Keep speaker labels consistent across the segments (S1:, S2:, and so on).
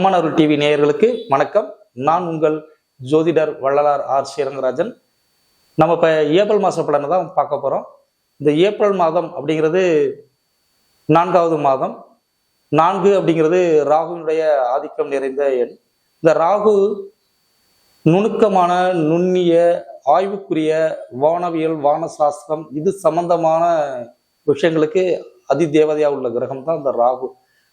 S1: அம்மன் அருள் TV நேயர்களுக்கு வணக்கம். நான் உங்கள் ஜோதிடர் வள்ளலார் ஆர் ஸ்ரீரங்கராஜன் நம்ம இப்போ ஏப்ரல் மாத பலனை தான் பார்க்க போகிறோம் இந்த ஏப்ரல் மாதம் அப்படிங்கிறது நான்காவது மாதம். நான்கு அப்படிங்கிறது ராகுவினுடைய ஆதிக்கம் நிறைந்த எண். இந்த ராகு நுணுக்கமான நுண்ணிய ஆய்வுக்குரிய வானவியல் வான சாஸ்திரம் இது சம்பந்தமான விஷயங்களுக்கு அதிதேவதையா உள்ள கிரகம் தான் இந்த ராகு.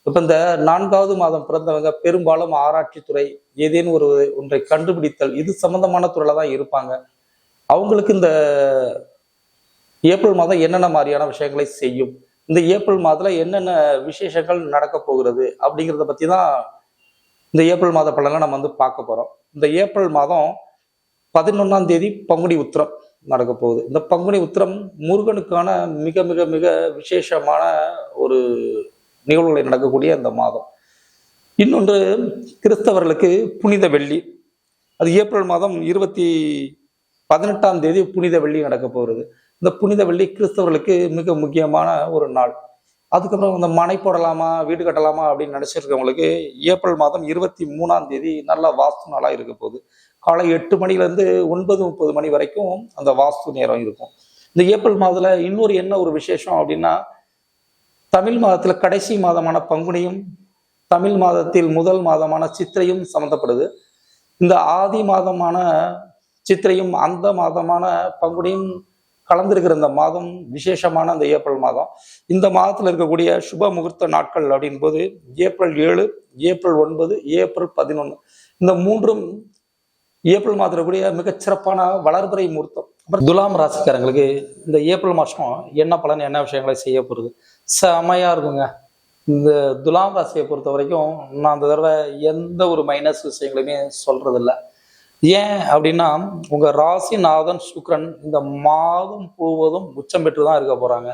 S1: இப்போ இந்த நான்காவது மாதம் பிறந்தவங்க பெரும்பாலும் ஆராய்ச்சித்துறை ஏதேனும் ஒரு ஒன்றை கண்டுபிடித்தல் இது சம்பந்தமான துறையில் தான் இருப்பாங்க. அவங்களுக்கு இந்த ஏப்ரல் மாதம் என்னென்ன மாதிரியான விஷயங்களை செய்யும் இந்த ஏப்ரல் மாதத்தில் என்னென்ன விசேஷங்கள் நடக்க போகிறது அப்படிங்கிறத பற்றி தான் இந்த ஏப்ரல் மாத பலனை நம்ம வந்து பார்க்க போகிறோம் இந்த ஏப்ரல் மாதம் பதினொன்றாம் தேதி பங்குனி உத்திரம் நடக்க போகுது. இந்த பங்குனி உத்திரம் முருகனுக்கான மிக மிக மிக விசேஷமான ஒரு நிகழ்வுகளை நடக்கக்கூடிய அந்த மாதம். இன்னொன்று கிறிஸ்தவர்களுக்கு புனித வெள்ளி. அது ஏப்ரல் மாதம் இருபத்தி பதினெட்டாம் தேதி புனித வெள்ளி நடக்க போகிறது. இந்த புனித வெள்ளி கிறிஸ்தவர்களுக்கு மிக முக்கியமான ஒரு நாள். அதுக்கப்புறம் இந்த மனை போடலாமா வீடு கட்டலாமா அப்படின்னு நினச்சிருக்கவங்களுக்கு ஏப்ரல் மாதம் இருபத்தி மூணாம் தேதி நல்ல வாஸ்து நாளாக இருக்க போகுது. காலை எட்டு மணிலேருந்து ஒன்பது முப்பது மணி வரைக்கும் அந்த வாஸ்து நேரம் இருக்கும். இந்த ஏப்ரல் மாதத்தில் இன்னொரு என்ன ஒரு விசேஷம் அப்படின்னா தமிழ் மாதத்தில் கடைசி மாதமான பங்குனியும் தமிழ் மாதத்தில் முதல் மாதமான சித்திரையும் சம்மந்தப்படுது இந்த ஆதி மாதமான சித்திரையும் அந்த மாதமான பங்குனியும் கலந்திருக்கிற இந்த மாதம் விசேஷமான அந்த ஏப்ரல் மாதம். இந்த மாதத்தில் இருக்கக்கூடிய சுப முகூர்த்த நாட்கள் அப்படின் போது ஏப்ரல் ஏழு ஏப்ரல் ஒன்பது ஏப்ரல் பதினொன்று இந்த மூன்றும் ஏப்ரல் மாதத்தில் கூடிய மிகச்சிறப்பான வளர்பிறை முகூர்த்தம். அப்புறம் துலாம் ராசிக்காரங்களுக்கு இந்த ஏப்ரல் மாதம் என்ன பலன் என்ன விஷயங்களை செய்ய போகிறது செமையாக இருக்குங்க. இந்த துலாம் ராசியை பொறுத்த வரைக்கும் நான் அந்த தடவை எந்த ஒரு மைனஸ் விஷயங்களையுமே சொல்கிறதில்ல ஏன் அப்படின்னா உங்கள் ராசிநாதன் சுக்ரன் இந்த மாதம் முழுவதும் உச்சம் பெற்று தான் இருக்க போகிறாங்க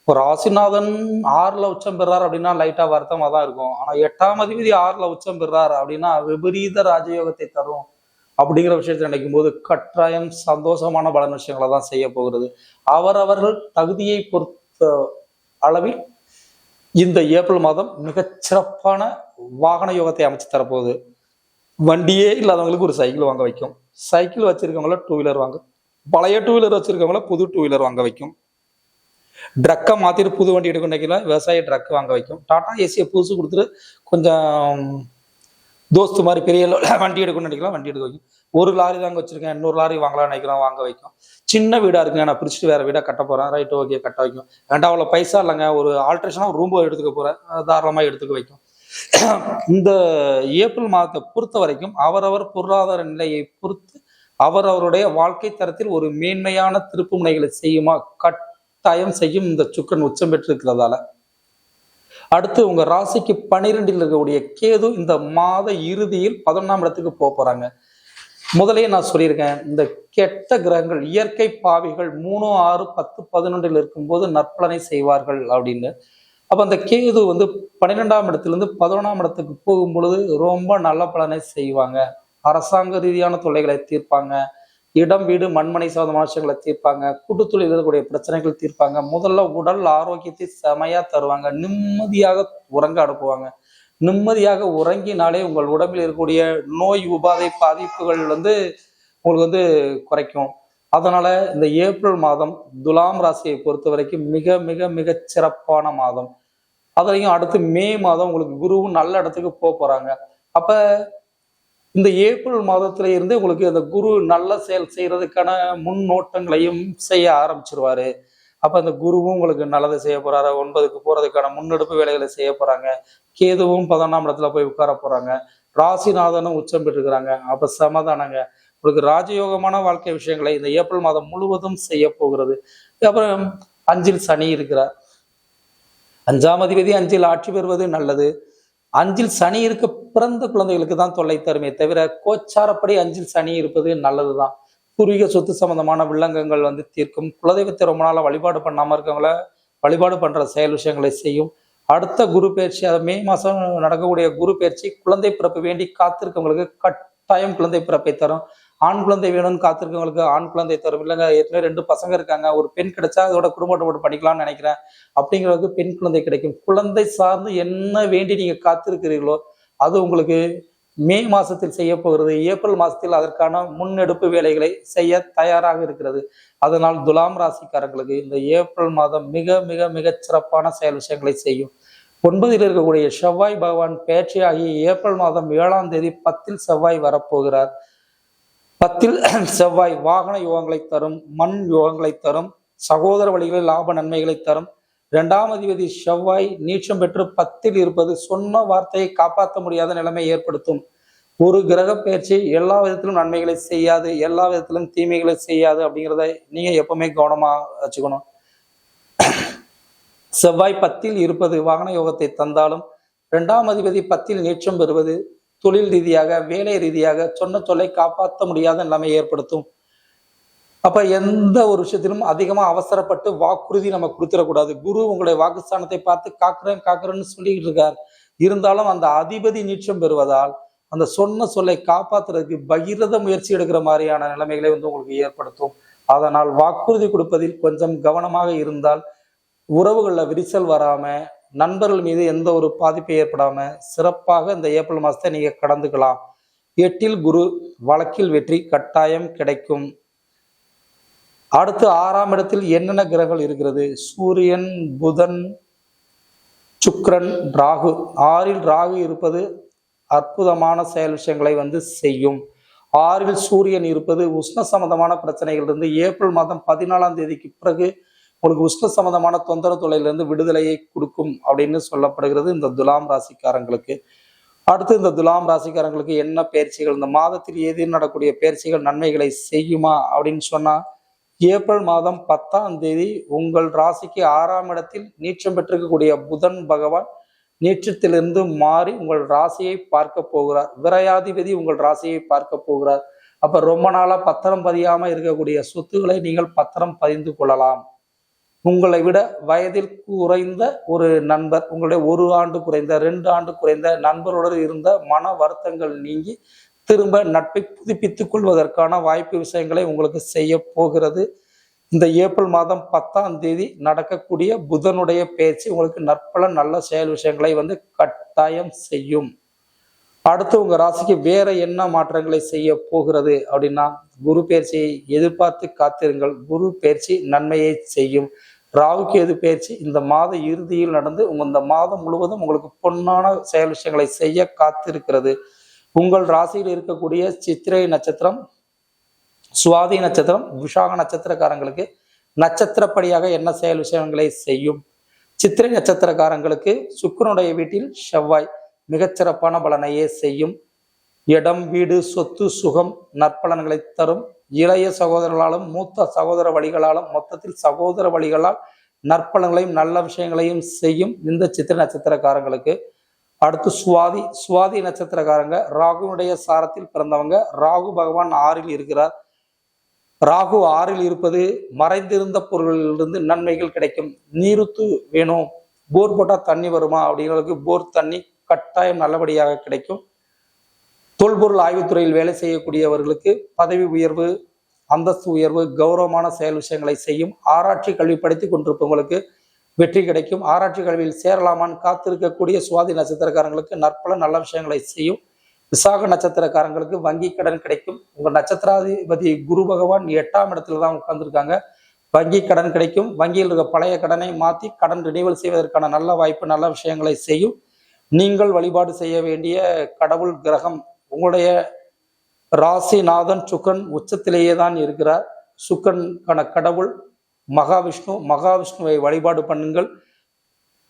S1: இப்போ ராசிநாதன் ஆறில் உச்சம் பெறார் அப்படின்னா லைட்டாக வருத்தமாக தான் இருக்கும். ஆனால் எட்டாம் அதிபதி ஆறில் உச்சம் பெறார் அப்படின்னா விபரீத ராஜயோகத்தை தரும். அப்படிங்கிற விஷயத்தை நினைக்கும் போது கட்டாயம் சந்தோஷமான பலன் விஷயங்களை தான் செய்ய போகிறது. அவரவர்கள் தகுதியை பொறுத்த அளவில் இந்த ஏப்ரல் மாதம் மிகச்சிறப்பான வாகன யோகத்தை அமைச்சு தரப்போகுது. வண்டியே இல்லாதவங்களுக்கு ஒரு சைக்கிள் வாங்க வைக்கும். சைக்கிள் வச்சிருக்கவங்கள டூ வீலர் வாங்க. பழைய டூ வீலர் வச்சிருக்கவங்கள புது டூ வீலர் வாங்க வைக்கும். ட்ரக்கை மாற்றிட்டு புது வண்டி எடுக்கணும் விவசாய ட்ரக் வாங்க வைக்கும். டாடா ஏசியை புதுசு கொடுத்துட்டு கொஞ்சம் தோஸ்து மாதிரி பெரிய வண்டி எடுக்கணும்னு நினைக்கலாம். வண்டி எடுக்க வைக்கும். ஒரு லாரி தாங்க வச்சிருக்கேன். இன்னொரு லாரி வாங்கலாம்னு நினைக்கிறோம் வாங்க வைக்கும். சின்ன வீடா இருக்குங்க. நான் பிரிச்சுட்டு வேற வீடா கட்ட போறேன். ரைட் ஓகே கட்ட வைக்கும். வேண்டாம் அவ்வளோ பைசா இல்லைங்க. ஒரு ஆல்ட்ரேஷனா ரூம் எடுத்துக்க போறேன். தாராளமாக எடுத்துக்க வைக்கும். இந்த ஏப்ரல் மாதத்தை பொறுத்த வரைக்கும் அவரவர் பொருளாதார நிலையை பொறுத்து அவரவருடைய வாழ்க்கை தரத்தில் ஒரு மேன்மையான திருப்பு முனைகளை செய்யுமா? கட்டாயம் செய்யும். இந்த சுக்கரன் உச்சம் பெற்றிருக்கிறதால. அடுத்து உங்க ராசிக்கு பனிரெண்டில் இருக்கக்கூடிய கேது இந்த மாத இறுதியில் பதினொன்றாம் இடத்துக்கு போக போறாங்க. முதலே நான் சொல்லியிருக்கேன் இந்த கெட்ட கிரகங்கள் இயற்கை பாவிகள் மூணு ஆறு பத்து பதினொன்றில் இருக்கும்போது நற்பலனை செய்வார்கள் அப்படின்னு. அப்போ அந்த கேது வந்து பன்னிரெண்டாம் இடத்துலேருந்து பதினொன்றாம் இடத்துக்கு போகும் பொழுது ரொம்ப நல்ல பலனை செய்வாங்க. அரசாங்க ரீதியான தொல்லைகளை தீர்ப்பாங்க. இடம் வீடு மண்மனை சார்ந்த விஷயங்களை தீர்ப்பாங்க. கூட்டுத்தொழில் இருக்கக்கூடிய பிரச்சனைகள் தீர்ப்பாங்க. முதல்ல உடல் ஆரோக்கியத்தை செமையா தருவாங்க. நிம்மதியாக உறங்க அனுப்புவாங்க. நிம்மதியாக உறங்கினாலே உங்கள் உடம்பில் இருக்கக்கூடிய நோய் உபாதை பாதிப்புகள் வந்து உங்களுக்கு வந்து குறைக்கும். அதனால இந்த ஏப்ரல் மாதம் துலாம் ராசியை பொறுத்த வரைக்கும் மிக மிக மிக சிறப்பான மாதம். அதுலேயும் அடுத்து மே மாதம் உங்களுக்கு குருவும் நல்ல இடத்துக்கு போக போறாங்க. அப்ப இந்த ஏப்ரல் மாதத்துல இருந்து உங்களுக்கு அந்த குரு நல்ல செயல் செய்யறதுக்கான முன்னோட்டங்களையும் செய்ய ஆரம்பிச்சிருவாரு. அப்ப அந்த குருவும் உங்களுக்கு நல்லதை செய்ய போறாரு ஒன்பதுக்கு போறதுக்கான முன்னெடுப்பு வேலைகளை செய்ய போறாங்க. கேதுவும் பதினொன்றாம் இடத்துல போய் உட்கார போறாங்க. ராசிநாதனும் உச்சம் பெற்றுக்கிறாங்க அப்ப சமாதானங்க. உங்களுக்கு ராஜயோகமான வாழ்க்கை விஷயங்களை இந்த ஏப்ரல் மாதம் முழுவதும் செய்ய போகிறது. அப்புறம் அஞ்சில் சனி இருக்கிறார். அஞ்சாம் அதிபதி அஞ்சில் ஆட்சி பெறுவது நல்லது. அஞ்சில் சனி இருக்க பிறந்த குழந்தைகளுக்கு தான் தொல்லை தருமே தவிர கோச்சாரப்படி அஞ்சில் சனி இருப்பது நல்லதுதான். பூர்வீக சொத்து சம்பந்தமான வில்லங்கங்கள் வந்து தீர்க்கும். குலதெய்வத்தை ரொம்ப நாளாக வழிபாடு பண்ணாமல் இருக்கவங்கள வழிபாடு பண்ணுற செயல் விஷயங்களை செய்யும். அடுத்த குரு பயிற்சி அது மே மாதம் நடக்கக்கூடிய குரு பயிற்சி குழந்தை பிறப்பு வேண்டி காத்திருக்கவங்களுக்கு கட்டாயம் குழந்தை பிறப்பை தரும். ஆண் குழந்தை வேணும்னு காத்திருக்கவங்களுக்கு ஆண் குழந்தை தரும். இல்லைங்க ஏற்கனவே ரெண்டு பசங்க இருக்காங்க. ஒரு பெண் கிடைச்சா அதோட குடும்பத்தை போட்டு பண்ணிக்கலாம்னு நினைக்கிறேன். அப்படிங்கிறவங்க பெண் குழந்தை கிடைக்கும். குழந்தை சார்ந்து என்ன வேண்டி நீங்க காத்திருக்கிறீர்களோ அது உங்களுக்கு மே மாசத்தில் செய்ய போகிறது. ஏப்ரல் மாசத்தில் அதற்கான முன்னெடுப்பு வேலைகளை செய்ய தயாராக இருக்கிறது. அதனால் துலாம் ராசிக்காரங்களுக்கு இந்த ஏப்ரல் மாதம் மிக மிக மிக சிறப்பான செயல் விஷயங்களை செய்யும். ஒன்பதில் இருக்கக்கூடிய செவ்வாய் பகவான் பேச்சையாகி ஏப்ரல் மாதம் ஏழாம் தேதி பத்தில் செவ்வாய் வரப்போகிறார். பத்தில் செவ்வாய் வாகன யோகங்களை தரும் மண் யோகங்களை தரும் சகோதர வழிகளில் லாப நன்மைகளை தரும். இரண்டாம் அதிபதி செவ்வாய் நீச்சம் பெற்று பத்தில் இருப்பது சொன்ன வார்த்தையை காப்பாற்ற முடியாத நிலைமை ஏற்படுத்தும். ஒரு கிரக பயிற்சி எல்லா விதத்திலும் நன்மைகளை செய்யாது எல்லா விதத்திலும் தீமைகளை செய்யாது அப்படிங்கிறத நீங்க எப்பவுமே கவனமா வச்சுக்கணும். செவ்வாய் பத்தில் இருப்பது வாகன யோகத்தை தந்தாலும் இரண்டாம் அதிபதி பத்தில் நீச்சம் பெறுவது தொழில் ரீதியாக வேலை ரீதியாக சொன்ன சொல்லை காப்பாற்ற முடியாத நிலைமை ஏற்படுத்தும். அப்ப எந்த ஒரு விஷயத்திலும் அதிகமா அவசரப்பட்டு வாக்குறுதி நம்ம கொடுத்துடக்கூடாது. குரு உங்களுடைய வாக்குஸ்தானத்தை பார்த்து காக்குறேன் காக்குறேன்னு சொல்லிக்கிட்டு இருக்கார். இருந்தாலும் அந்த அதிபதி நீச்சம் பெறுவதால் அந்த சொன்ன சொல்லை காப்பாத்துறதுக்கு பகிரத முயற்சி எடுக்கிற மாதிரியான நிலைமைகளை வந்து உங்களுக்கு ஏற்படுத்தும். அதனால் வாக்குறுதி கொடுப்பதில் கொஞ்சம் கவனமாக இருந்தால் உறவுகளில் விரிசல் வராமல் நண்பர்கள் மீது எந்த ஒரு பாதிப்பு ஏற்படாம சிறப்பாக இந்த ஏப்ரல் மாசத்தை நீங்க கடந்துக்கலாம். எட்டில் குரு வழக்கில் வெற்றி கட்டாயம் கிடைக்கும். அடுத்து ஆறாம் இடத்தில் என்னென்ன கிரகங்கள் இருக்கிறது? சூரியன் புதன் சுக்ரன் ராகு. ஆறில் ராகு இருப்பது அற்புதமான செயல் விஷயங்களை வந்து செய்யும். ஆறில் சூரியன் இருப்பது உஷ்ண சம்பந்தமான பிரச்சனைகள் இருந்து ஏப்ரல் மாதம் பதினாலாம் தேதிக்கு பிறகு உங்களுக்கு உஷ்ண சம்பந்தமான தொந்தரவு தொலையிலிருந்து விடுதலையை கொடுக்கும் அப்படின்னு சொல்லப்படுகிறது இந்த துலாம் ராசிக்காரங்களுக்கு. அடுத்து இந்த துலாம் ராசிக்காரங்களுக்கு என்ன பயிற்சிகள்? இந்த மாதத்தில் ஏதேனும் நடக்கூடிய பயிற்சிகள் நன்மைகளை செய்யுமா அப்படின்னு சொன்னால் ஏப்ரல் மாதம் பத்தாம் தேதி உங்கள் ராசிக்கு ஆறாம் இடத்தில் நீச்சம் பெற்றிருக்கக்கூடிய புதன் பகவான் நீச்சத்திலிருந்து மாறி உங்கள் ராசியை பார்க்க போகிறார். விரையாதிபதி உங்கள் ராசியை பார்க்க போகிறார். அப்ப ரொம்ப நாளா பத்திரம் பதியாம இருக்கக்கூடிய சொத்துக்களை நீங்கள் பத்திரம் பதிந்து கொள்ளலாம். உங்களை விட வயதில் குறைந்த ஒரு நண்பர் உங்களுடைய ஒரு ஆண்டு குறைந்த ரெண்டு ஆண்டு குறைந்த நண்பருடன் இருந்த மன வருத்தங்கள் நீங்கி திரும்ப நட்பை புதுப்பித்துக் கொள்வதற்கான வாய்ப்பு விஷயங்களை உங்களுக்கு செய்ய போகிறது. இந்த ஏப்ரல் மாதம் பத்தாம் தேதி நடக்கக்கூடிய புதனுடைய பேச்சு உங்களுக்கு நற்பல நல்ல செயல் விஷயங்களை வந்து கட்டாயம் செய்யும். அடுத்து உங்க ராசிக்கு வேற என்ன மாற்றங்களை செய்ய போகிறது அப்படின்னா குரு பயிற்சியை எதிர்பார்த்து காத்திருங்கள். குரு பயிற்சி நன்மையை செய்யும். ராவுக்கு எது பயிற்சி இந்த மாத இறுதியில் நடந்து உங்க இந்த மாதம் முழுவதும் உங்களுக்கு பொன்னான செயல் விஷயங்களை செய்ய காத்திருக்கிறது. உங்கள் ராசியில் இருக்கக்கூடிய சித்திரை நட்சத்திரம் சுவாதி நட்சத்திரம் விஷாக நட்சத்திரக்காரங்களுக்கு நட்சத்திரப்படியாக என்ன செயல் விஷயங்களை செய்யும்? சித்திரை நட்சத்திரக்காரங்களுக்கு சுக்கரனுடைய வீட்டில் செவ்வாய் மிகச்சிறப்பான பலனையே செய்யும். இடம் வீடு சொத்து சுகம் நற்பலன்களை தரும். இளைய சகோதரர்களாலும் மூத்த சகோதர வழிகளாலும் மொத்தத்தில் சகோதர வழிகளால் நற்பலன்களையும் நல்ல விஷயங்களையும் செய்யும் இந்த சித்திர நட்சத்திரக்காரங்களுக்கு. அடுத்து சுவாதி சுவாதி நட்சத்திரக்காரங்க ராகுனுடைய சாரத்தில் பிறந்தவங்க. ராகு பகவான் ஆறில் இருக்கிறார். ராகு ஆறில் இருப்பது மறைந்திருந்த பொருள்களிலிருந்து நன்மைகள் கிடைக்கும். நீருத்து வேணும். போர் போட்டால் தண்ணி வருமா? அப்படிங்கிறதுக்கு போர் தண்ணி கட்டாயம் நல்லபடியாக கிடைக்கும். தொல்பொருள் ஆய்வுத்துறையில் வேலை செய்யக்கூடியவர்களுக்கு பதவி உயர்வு அந்தஸ்து உயர்வு கௌரவமான செயல் விஷயங்களை செய்யும் ஆராய்ச்சி கல்வி படித்துக் கொண்டிருப்பவங்களுக்கு வெற்றி கிடைக்கும். ஆராய்ச்சி கல்வியில் சேரலாமான்னு காத்திருக்கக்கூடிய சுவாதி நட்சத்திரக்காரங்களுக்கு நற்பல நல்ல விஷயங்களை செய்யும். விசாக நட்சத்திரக்காரங்களுக்கு வங்கி கடன் கிடைக்கும். உங்க நட்சத்திராதிபதி குரு பகவான் எட்டாம் இடத்துல தான் உட்கார்ந்துருக்காங்க. வங்கி கடன் கிடைக்கும். வங்கியில் இருக்க பழைய கடனை மாற்றி கடன் ரினிவல் செய்வதற்கான நல்ல வாய்ப்பு நல்ல விஷயங்களை செய்யும். நீங்கள் வழிபாடு செய்ய வேண்டிய கடவுள் கிரகம் உங்களுடைய ராசிநாதன் சுக்கன் உச்சத்திலேயே தான் இருக்கிறார். சுக்கனுக்கான கடவுள் மகாவிஷ்ணு மகாவிஷ்ணுவை வழிபாடு பண்ணுங்கள்.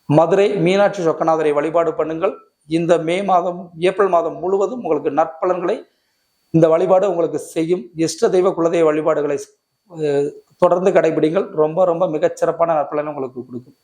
S1: மதுரை மீனாட்சி சொக்கநாதரை வழிபாடு பண்ணுங்கள். இந்த மே மாதம் ஏப்ரல் மாதம் முழுவதும் உங்களுக்கு நற்பலன்களை இந்த வழிபாடு உங்களுக்கு செய்யும். இஷ்ட தெய்வ குலதெய்வ வழிபாடுகளை தொடர்ந்து கடைபிடிங்கள். ரொம்ப ரொம்ப மிகச்சிறப்பான நற்பலனை உங்களுக்கு கொடுக்கும்.